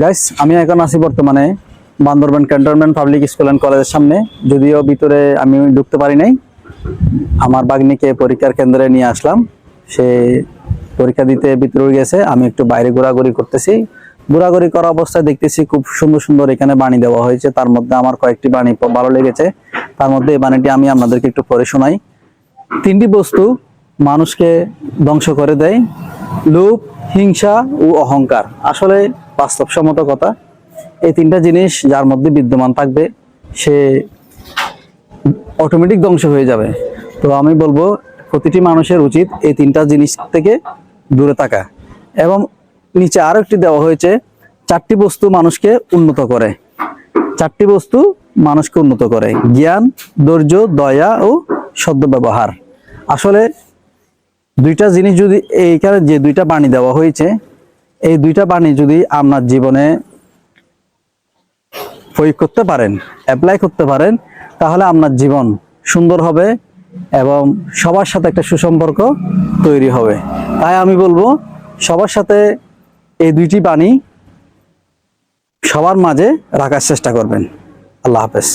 Guys আমি এখন আছি বর্তমানে Bandarban cantonment public school and কলেজের সামনে। যদিও ভিতরে আমি ঢুকতে পারি নাই, আমার বাগ্নিকে পরীক্ষার কেন্দ্রে নিয়ে আসলাম। সে পরীক্ষা দিতে ভিতরে গেছে, আমি একটু বাইরে ঘোরাঘুরি করতেছি। ঘোরাঘুরি করা অবস্থায় দেখতেছি খুব সুন্দর সুন্দর এখানে বাণী দেওয়া হয়েছে। তার মধ্যে আমার কয়েকটি বাণী ভালো লেগেছে। তার মধ্যে এই বাণীটি আমি আপনাদেরকে একটু পড়ে শোনাই। তিনটি বস্তু মানুষকে ধ্বংস করে দেয়। লোভ, হিংসা ও অহংকার। আসলে বাস্তবসম্মত কথা, এই তিনটা জিনিস যার মধ্যে বিদ্যমান থাকবে, সে অটোমেটিক ধ্বংস হয়ে যাবে। তো আমি বলব, প্রতিটি মানুষের উচিত এই তিনটা জিনিস থেকে দূরে থাকা। এবং নিচে আরও একটি দেওয়া হয়েছে, চারটি বস্তু মানুষকে উন্নত করে। চারটি বস্তু মানুষকে উন্নত করে, জ্ঞান, ধৈর্য, দয়া ও সদ্য ব্যবহার আসলে দুইটা জিনিস যদি এইখানে যে দুইটা বাণী দেওয়া হয়েছে, এই দুইটা বাণী যদি আপনার জীবনে প্রয়োগ করতে পারেন অ্যাপ্লাই করতে পারেন, তাহলে আপনার জীবন সুন্দর হবে এবং সবার সাথে একটা সুসম্পর্ক তৈরি হবে। তাই আমি বলব, সবার সাথে এই দুইটি বাণী সবার মাঝে রাখার চেষ্টা করবেন। আল্লাহ হাফেজ।